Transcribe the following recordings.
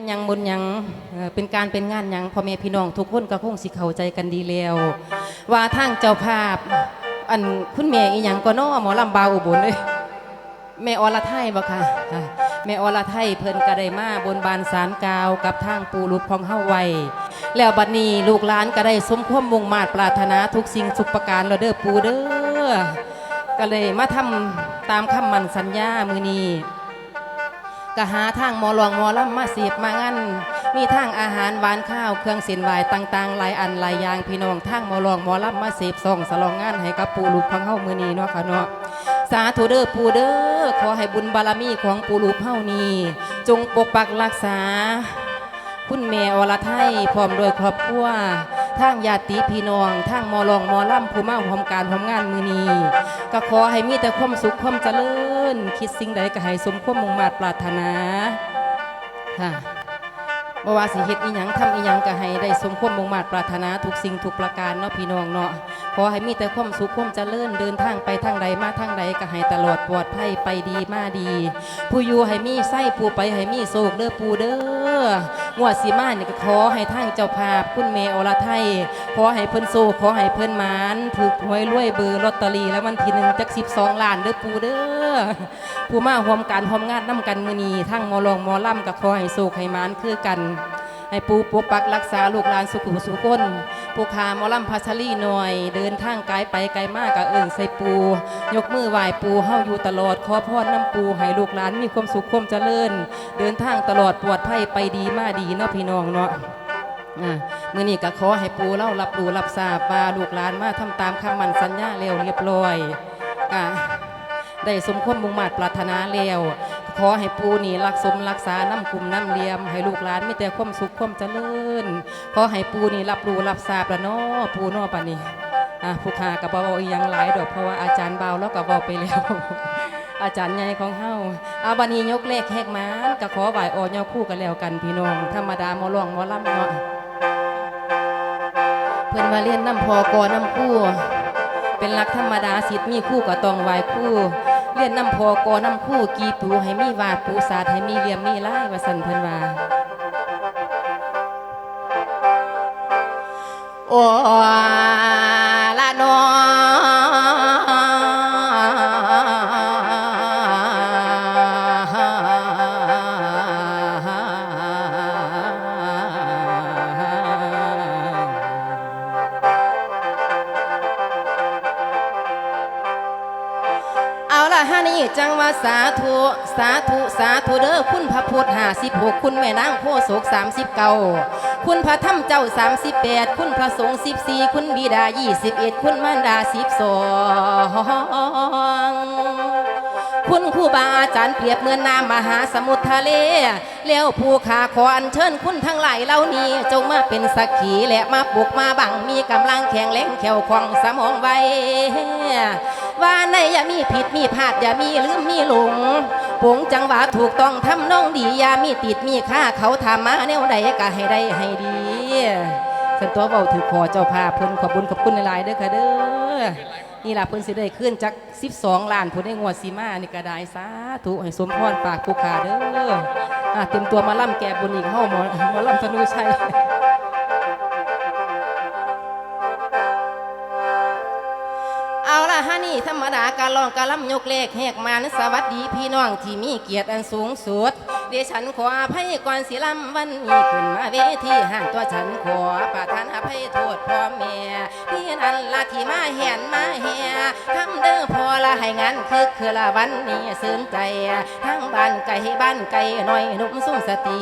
ยังบนยังเป็นการเป็นงานยังพ่อแม่พี่น้องทุกคนก็คงสิเข้าใจกันดีแล้วว่าทางเจ้าภาพ อันคุณแม่อีหยังก็น้อหมอลำบาวอุบลเลยแม่อรไทยบ่ค่ะแม่อรไทยเพิ่นก็ได้มาบนบานสารกาวกับทางปูรุษของเฮาไว้แล้วบัดนี้ลูกหลานก็ได้สมความมุ่งมาตรปรารถนาทุกสิ่งทุกประการแล้วเด้อปูเด้อก็เลยมาทำตามคำมั่นสัญญามือนี้ ก็หาทางหมอหลวงหมอลำมาเสียบมางั้น มีทางอาหารหวานข้าวเครื่องส้นไหวต่างๆหลายอันหลายอย่างพี่น้องทางหมอหลวงหมอลำมาเสียบส่องสลองงานให้กับปู่ลูกของเฮามือนี้เนาะค่ะเนาะสาธุเด้อปู่เด้อขอให้บุญบารมีของปู่ลูกเฮานี้จงปกปักรักษา คุณแม่อรไทยพร้อมด้วยครอบครัว ทางญาติพี่น้องทางมอลองมอล่ำผู้มาพร้อมการพร้อมงานมือนีก็ขอให้มีแต่ความสุขความเจริญ คิดสิ่งใดก็ให้สมความมุ่งมาตรปรารถนาค่ะบ่ว่าสิเฮ็ดอีหยังทำอีหยังก็ให้ได้สมความมุ่งมาตรปรารถนาทุกสิ่งทุกประการเนาะพี่น้องเนาะขอให้มีแต่ความสุขความเจริญเดินทางไปทางใดมาทางใดก็ให้ตลอดปลอดภัยไปดีมาดี ผู้อยู่ให้มีไส้ผู้ไปให้มีโศกเด้อปูเด้องวดสีมานี่ก็ขอให้ทางเจ้าภาพคุณแม่อรไทยขอให้เพิ่นโซขอให้เพิ่นหมานถูกหวยรวยเบอร์ลอตเตอรี่แล้ววันที่หนึ่งจักสิบสองล้านเด้อปูเด้อผู้มาร่วมการพร้อมงานนํกันมือนีทั้งมอลองมอล่ำก็ขอให้โศกให้หมานคือกัน ให้ปูปกปักรักษาลูกหลานสุขุสุขคน ผู้ขาหมอลำพัชรีหน่อย เดินทางไกลไปไกลมากกะเอิ่งใส่ปู ยกมือไหว้ปูเฮาอยู่ตลอดขอพรน้ำปูให้ลูกหลานมีความสุขความเจริญ เดินทางตลอดปลอดภัยไปดีมาดีเนาะพี่น้องเนาะอะมื่อนี้ก็ขอให้ปูเล่ารับรู้รับทราบว่าลูกหลานมาทำตามคำมั่นสัญญาแล้วเรียบร้อยก็ได้สมความมุ่งมาตรปรารถนาแล้ว ขอให้ปูนี่รักสมรักษาน้ำกลุ่มน้ำเลียม ให้ลูกหลานมีแต่ความสุขความเจริญ ขอให้ปูนี่รับรู้รับทราบล้วเนาะปูเนาะปะนี่อะผู้ขากับเบาอีหยังหลายดอกเพราะว่าอาจารย์เบาแล้วก็บอกไปแล้ว อาจารย์ใหญ่ของเฮาเอาบันนี้ยกเลขแหกมานก็ขอไหวออยอคู่กันแล้วกันพี่น้อง ธรรมดาหมอลวงหมอลำเนาะเพิ่นมาเรียนน้ำพอกอน้ำคู่ เป็นหลักธรรมดาสิทธิ์มีคู่ก็ต้องไหวคู่ เรียนน้ำพอกอน้ำคู่กีปูให้มีวาดปูศาสตร์ให้มีเลี่ยมมีลายว่าสันเพิ่นว่าโอ้ละนอาละฮะนี่จังว่าสาธุสาธุสาธุเด้อคุณพระพุทธห้าสิบหกคุณแม่นางโคโศกสามสิบเก้าคุณพระธรรมเจ้าสามสิบแปดคุณพระสงฆ์สิบสี่คุณบิดายี่สิบเอ็ดคุณมารดาสิบสอง คุณครูบาอาจารย์เปรียบเหมือนน้ำมหาสมุทรทะเล แล้วผู้ขาขออัญเชิญคุณทั้งหลายเหล่านี้ จงมาเป็นสักขีและมาปลุกมาบังมีกำลังแข็งแรงแข็งคล่องสมองไวว่าในอย่ามีผิดมีพลาดอย่ามีลืมมีหลงปงจังหวะถูกต้องทำน้องดีอย่ามีติดมีค่าเขาทำมาแนวใดก็ให้ได้ให้ดีสันตัวเบาถือขอเจ้าภาพเพิ่นขอบุญขอบคุณหลายๆเด้อค่ะเด้อ นี่ล่ะเพิ่นสิได้ขึ้นจาก 12 ล้านผู้ได้งวดสีมานี่ก็ได้สาธุให้สมพรปากผู้ขาเด้ออะเต็มตัวมาล่ำแก่บุญอีกเฮาหมอหมอล่ำธนูชัยเอาละฮะนี่ธรรมดาการลองการล่ำยกเลขแหกมานสวัสดีพี่น้องที่มีเกียรติอันสูงสุดเดยวฉันขออภัยก่อนสิลำวันนี้ขึ้นมาเวทีห่างตัวฉันขอประทานอภัยโทษพ่อแม่ นั่นละที่มาแหนมาแห่ทำเด้อพอละให้งานคึกคือละวันนี้สื่นใจทั้งบ้านไก่บ้านไก่หน่อยหนุ่มสุ่มสติ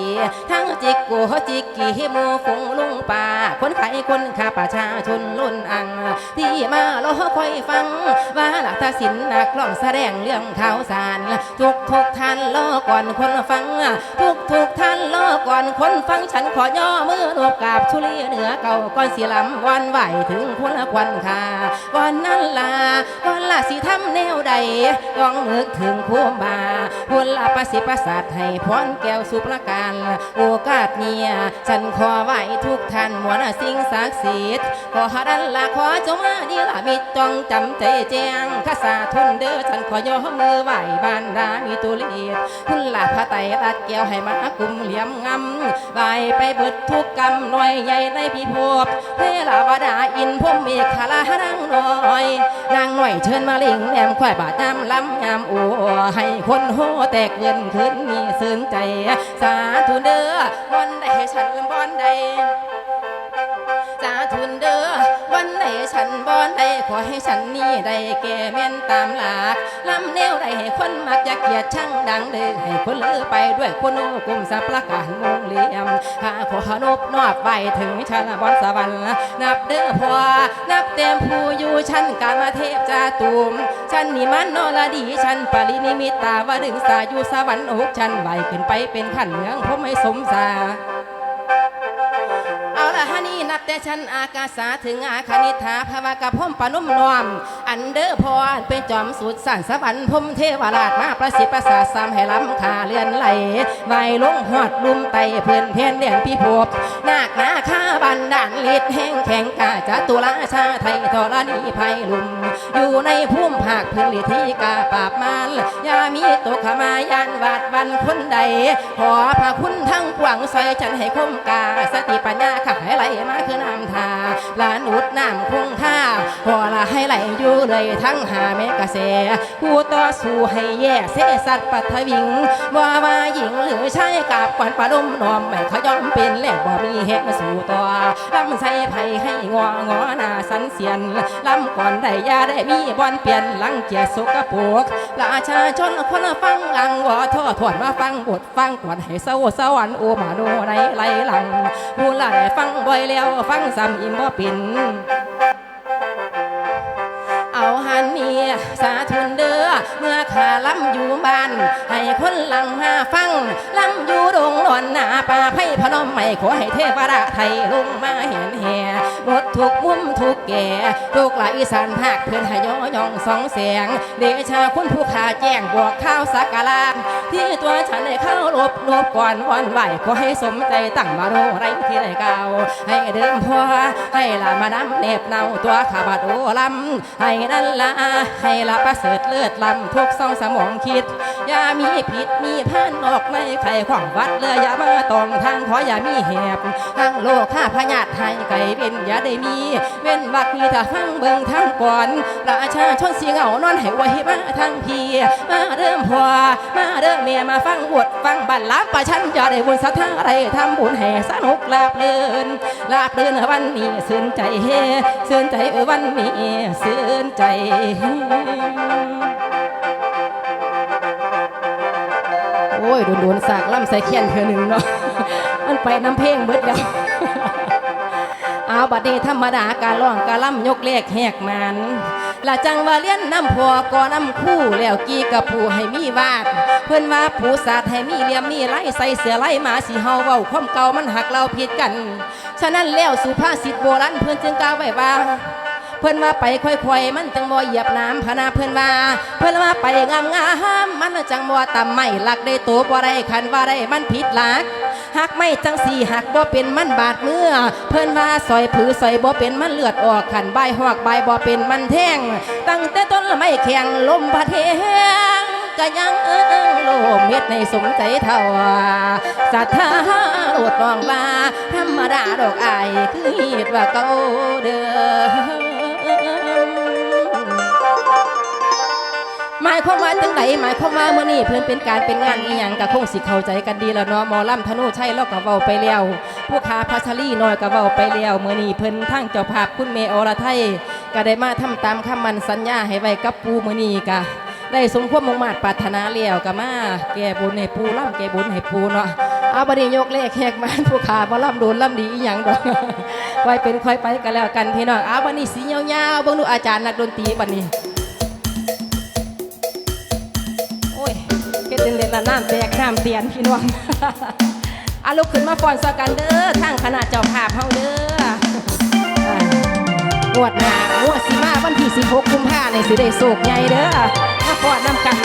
ทั้งจิกกูจิกกี่มูคงลุงป่าคนไข้คนข้าประชาชนล้นอัง ที่มารอคอยฟัง ว่าหลักศิลป์นักร้องแสดงเรื่องข่าวสาร ทุกทุกท่านรอก่อนคนฟัง ทุกทุกท่านรอก่อนคนฟังฉันขอย่อมือรวบกาบชุลีเหนือเก่าก่อนสีลำวันไหวถึงคนควันคาวันนั้นลาวันละสิทำแนวใดต้องนึกถึงผู้บาพุนละประสิประสาทให้พรแก้วสุประการโอกาสเนี่ยฉันขอไหวทุกท่านมวลสิ่งศักดิ์สิทธิ์ขอดันละขอจงมาดีละมิตรจงจำใจแจ้งข้าสาทุนเด้อฉันขอยอมมือไหวบานดามีตุลีดคุณละพระไตรรัดแก้วให้มากุมเหลี่ยมงาำไปไปเบิดทุกกรรมหน่วยใหญ่ในพิภพเทลาวดาอินพรหมขาลานังน้อย นางหน่อยเชิญมาลิงแหลมควายบาดน้ำล้ำยามอัวให้คนโหแตกเงินขึ้นมีซึ้งใจ สาธุเด้อบอนได้ให้ฉันบอนได้สาธุเด้อ วันไหนฉันบอนได้ขอให้ฉันนี่ได้แก่แม่นตามหลักลำแนวได้ให้คนมักจะเกลียดช่างดังเลยให้คนเลือไปด้วยคนโอ้กุมสับประการมงเหลี่ยมข้าขอนบนอบไปถึงชนบอนสวรรค์นับเด้อพอนับเต็มผู้อยู่ชั้นกามาเทพจาตุมฉันนี่มันนอลดีฉันปรินิมิตาวดึงสาอยู่สวรรค์อกฉันไหวขึ้นไปเป็นขันเมืองผมให้สมสาเอาละฮะนี่ แต่ฉันอากาสาถึงอาคณิธาภาวะกับพ่มปนุ่มนอม อันเดอร์พรเป็นจอมสุดสันสวรรค์พมเทวราชมาประสิทธิ์ประสาทสามให้ล้ำขาเลือนไหลไวลงหอดลุมไตเพื่อนเพียนเดียนพี่พบนาคนาข้าบันดาลฤทธิ์แห่งแข็งกาจตุลาชาไทยธรณีภัยลุม อยู่ในพุ่มภาคพื้นลิธีกาปราบมารยามีตกขมายานวาดวันคนใด ขอพระคุณทั้งปวงใส่ฉันให้คมกาสติปัญญาขับให้ไหลมาคือน้ำทาลานุดน้ำคงท่าพอละให้ไหลอยู่เลยทั้งหาเมกะเสผู้ต่อสู้ให้แย่เสสัตว์ปัทวิงว่าว่าหญิงหรือชายกับกวนปลาดมนอมไม่เขายอมเป็นแล้วบ่มีเหตุมาสู่ต่อลำใส่ไผ่ให้งองอหน้าสันเสียนลำก่อนได้ยาได้มีบอนเปลี่ยนลังเกียสกปรกระชาชนคนฟังอังวอท่อถวนมาฟังบทฟังก่อนให้เศร้าสวรรค์โอมาโนในไหลหลังผู้หลายฟังบ่อยแล้วฟังซ้ำอิ่มบ่ปินเอาหันเมียสาธุนเด้อเมื่อขาล้ำอยู่บ้าน ให้คนหลังมาฟังล้ำอยู่ดงหลอนหนาป่าไผ่พนม ขอให้เทพระไทยลงมาเห็นแห่หมดทุกมุมทุกแก่ทุกหลายอีสานภาคเพื่อนห้ย่อยองสองเสียงเดชาคุณผู้ขาแจ้งบอกข้าวสักการะที่ตัวฉันได้เข้าลบลบก่อนวันไหวขอให้สมใจตั้งมาโนไรที่ได้เก่าให้เดิมพอให้ลามาดำเนบเนาตัวขาบาดโอลำให้นั่นละให้ละประเสริฐเลือดลำทุกซองสมองคิดอย่ามีผิดมีพันออกในไข่ขวงวัดเลยอย่ามาตองทางขออย่ามีแหบทางโลกข้าพญาติไทยไก่เป็นอย่าได้มี เว้นวักมีถ้าฟังเบิ่งทางก่อนราชาชนเสียงเอานอนให้ไว้มาทางพี่มาเริ่มพอมาเริ่มเมียมาฟังบทฟังบัลลับประชันอย่าได้บุญสัทธาอะไรทำบุญให้สนุกลาบเลินลาบเลินวันนี้สื่นใจเฮสื่นใจวันนี้สื่นใจโอ้ยโดนๆสากล่ำใส่เขียนเธอหนึ่งเนาะ มันไปน้ำเพลงเบิดแล้วเอาบัดนี้ธรรมดาการร้องการล่ำยกเลขแหกมันละจังว่าเลี้ยนน้ำพัวก่อน้ำคู่แล้วกีกับผู้ให้มีวาด เพื่อนว่าผู้ศาสตร์ให้มีเหลี่ยมมีไล่ใส่เสือไล่หมาสีเฮาเว้าความเก่ามันหักเราผิดกัน ฉะนั้นแล้วสุภาษิตโบราณเพื่อนจึงกล่าวไว้ว่าเพื่อนว่าไปค่อยๆมันจังบ่เหยียบน้ำพนาเพื่อนว่า เพื่อนว่าไปงามงามมันจังบ่ต่ำไม่หลักได้ตัวบ่ได้คันว่าได้มันผิดหลัก หักไม่จังสี่หักบ่เป็นมันบาดเมื่อ เพื่อนว่าซอยผือซอยบ่เป็นมันเลือดออกขันใบหอกใบบ่เป็นมันแท่ง ตั้งแต่ต้นละไม่แข็งลมพัดแห้งก็ยังเอิงโลมเฮ็ดในสมใจเท่าศรัทธาโลดนองว่าธรรมดาดอกอายคือเหตุว่าเก่าเด้อ หมายความว่าจังไดหมายความว่ามื้อนี้เพิ่นเป็นการเป็นงานอีหยังก็คงสิเข้าใจกันดีแล้วเนาะหมอลำธนูชัยเราก็เว้าไปแล้วผู้ค้าพัชรีน้อยก็เว้าไปแล้วมื้อนี้เพิ่นทั้งเจ้าภาพคุณเมอรไทยก็ได้มาทำตามคำมั่นสัญญาให้ไว้กับปูเมื้อนี้ก็ได้สมความงมา่ปรารถนาแล้วก็มาแก้บุญให้ปูล่ำแก้บุญให้ปูเนาะเอาบัดนี้ยกเลขแขกมาผู้ค้าบ่ล่ำโดนล่ำดีอีหยังดอกไว้เป็นค่อยไปกันแล้วกันพี่น้องเอาบัดนี้สิยาวๆเบิ่งดูอาจารย์นักดนตรีบัดนี้ เฮ็ดเด่นละน้ำแตกน้ำเตียนพี่น้องอาลุกขึ้นมาฟอนซะกันเด้อทางคณะเจ้าภาพเฮาเด้องวดหน้างวดสิมาวันที่ 16 กุมภาพันสิได้โศกใหญ่เด้อมาฟอนนำกัน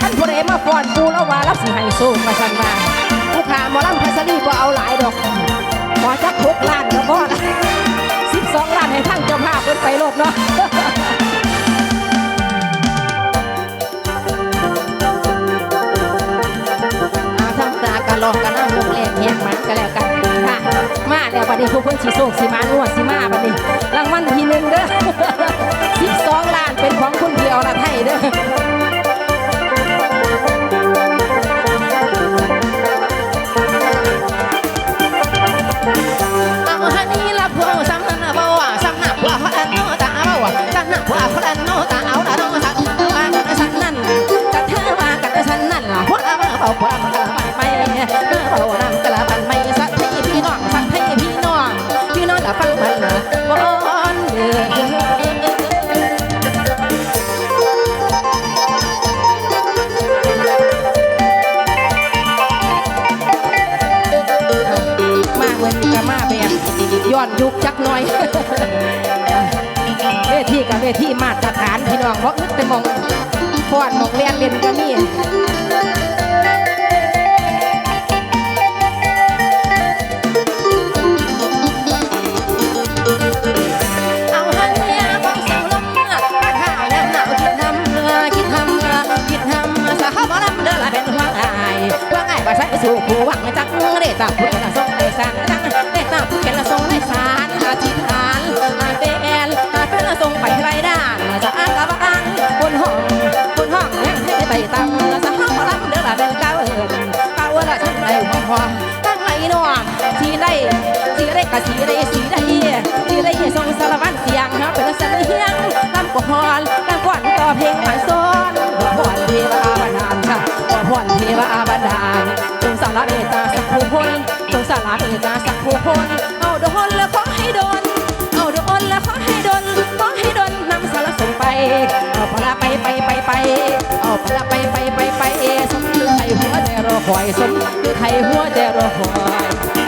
ท่านผู้ใดมาฟอนปูแล้วว่ารับสิให้โศกมาซั่นว่าผู้ขาหมอลำพัสรีบ่เอาหลายดอกขอจัก6ล้านก็พอละ12ล้านให้ทางเจ้าภาพเพิ่นไปโลดเนาะ ลองกันเอาวงแรกแยกมันก็แล้วกันค่ะมาแล้วบัดนี้ผู้เพื่อนสีโศกสีมานัวสีมาบัดนี้รางวัลทีหนึ่งเด้อสิบสองล้านเป็นของคุณเดียวละไทยเด้อเอาฮันนี่ละผู้สำนักบ่าวสำนักบ่าวอันนู้ตาบ่าวสำนักบ่วน เมื่อเบานำกระปันไม่สักทีพี่น้องสักทีพี่น้องพี่น้องละฟังมันละวอนเด้อมาเมือนกะมาแบบย้อนยุคจักหน่อย เวทีกับเวทีมาตรฐานพี่น้องเพราะอึดแต่มองฟอนมองเรียนเล่นก็มี สู่ผู้หวังจักเดตาพุทธละทรงในสารจังเดตาผู้เขียนละทรงในสารอาธิษฐานอาเตแอนอาเป็นลทรงไปไรด้านจะอ่านละบ้างบนห้องบนห้องยังให้ไปตามละสาบลำเด้อดละเป็นเก้าเอิญเก้าละทั้งไรหัวหัวทั้งไรนวลสีได้สีได้กะสีได้สีได้สีได้ทรงสารวัตรเสียงเป็นเสลียงลำกพรลำก่อนต่อเพลงหมายซ้อนหัว ลาเธอจะสักผู้คน เอาโดนแล้วขอให้โดน เอาโดนแล้วขอให้โดน ขอให้โดนนำสารส่งไป เอาปลาไปไปไปไป เอาปลาไปไปไปไปสมคือไทยหัวใจรอคอยสมคือไทยหัวใจรอคอย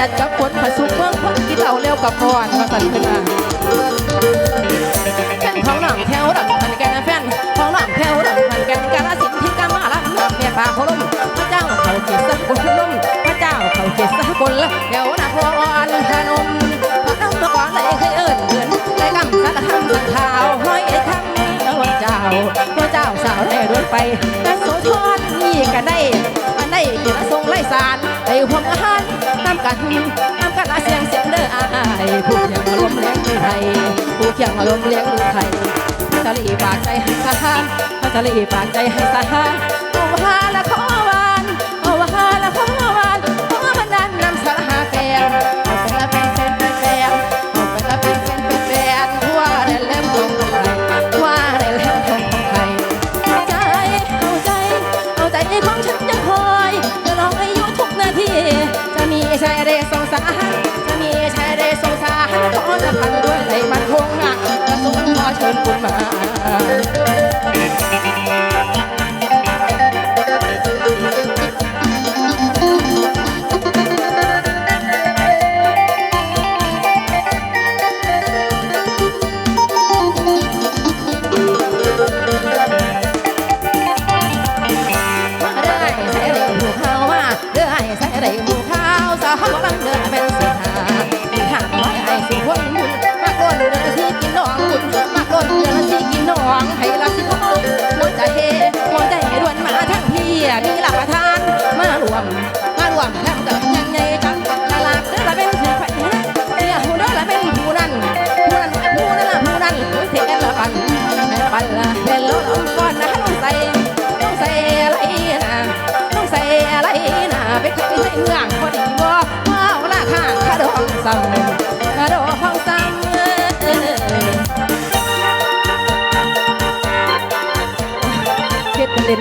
ดดกับฝนผสุกเมืองคนกินเหล้าเร็วกับพรมาสั่นขึ้นมาแฟนของหนังแถวดังพันแกนแฟนของหนังแถวดังพันแกนกาลสินธุ์ที่กามาละน้ำเมียปลาโคลมพระเจ้าเขาเกศสกุลลมพระเจ้าเขาเกศสกุลเดี๋ยวนาพรพนมพระน้ำมาก่อนเลยเคยเอิญเดือนได้กำสารคำสังขาวาพระเจ้าสาวได้รวนไปแต่โสธรนี่ก็ได้อันได้เกิดทรงไล่สารไอ้พวกอาหารนำกันนำกันอาเสียงเสียงเด้ออายผู้เขียงมาล้มเลี้ยงคือไทยผู้เขียงมาล้มเลี้ยงคือไทยทะเลปากใจให้สหารทะเลปากใจให้สหารเอาวาละขอวานเอาวาละขอวานขอบันดาลนำสารหาแฟน คุณมามา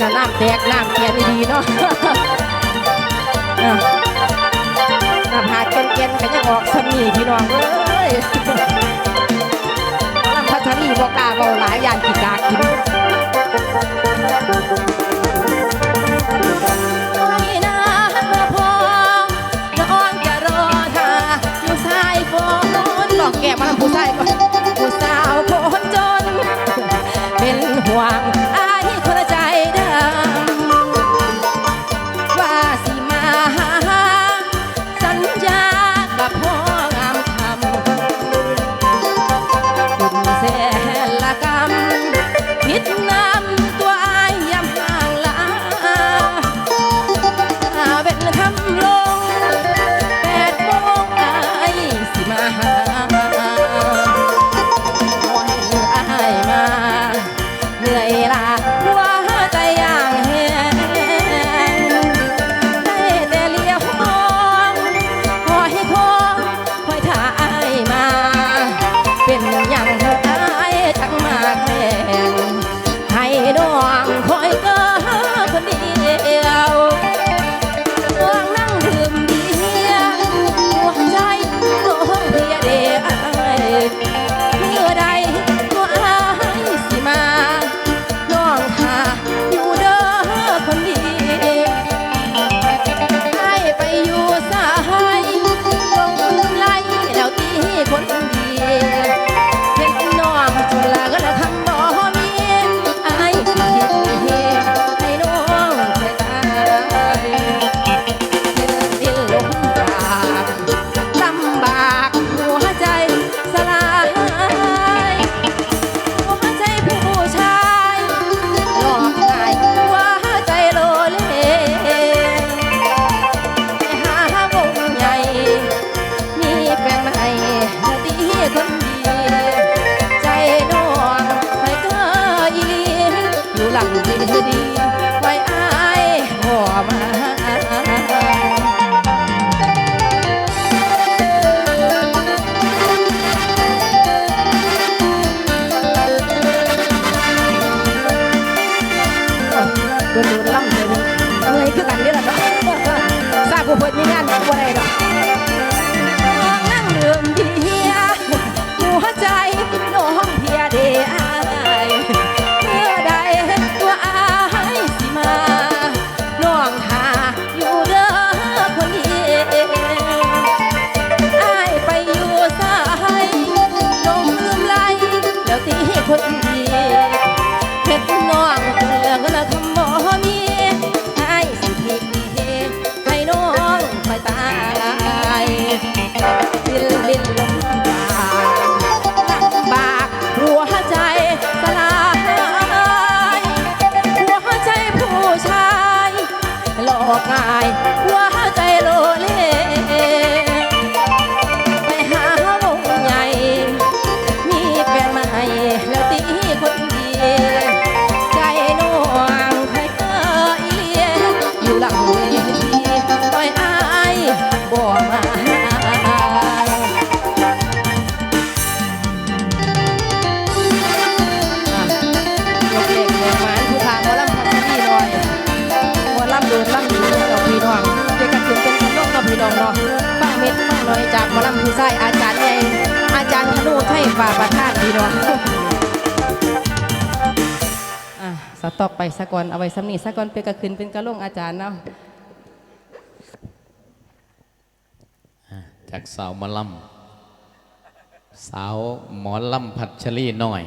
ล่นน่ะน้ำแตกน้ำเกียนดีๆเนาะอะน้ำหาเกนๆกันยังออกสมีพี่น้องเอ้ยลำพัชรีบ่กล้าเบาหลายยานกินกากินไม่นานมาพอน้องจะรอท่าอยู่สายฝนลองแก้มาลำผู้ชายก่อนผู้สาวคนจน เป็นห่วง กูเพิ่นมีงานบ่ไรหรอกนั่งเดิมที่เฮีย จากมอลำผู้ใสอาจารย์ใหญ่อาจารย์ธนูให้ฝ่าประทานพี่น้องสต็อกไปสักก่อนเอาไว้สำนีสักก่อนเป็นกระคืนเป็นกระล่งอาจารย์เนาะจากสาวมอลำสาวหมอลำผัดชลีหน่อย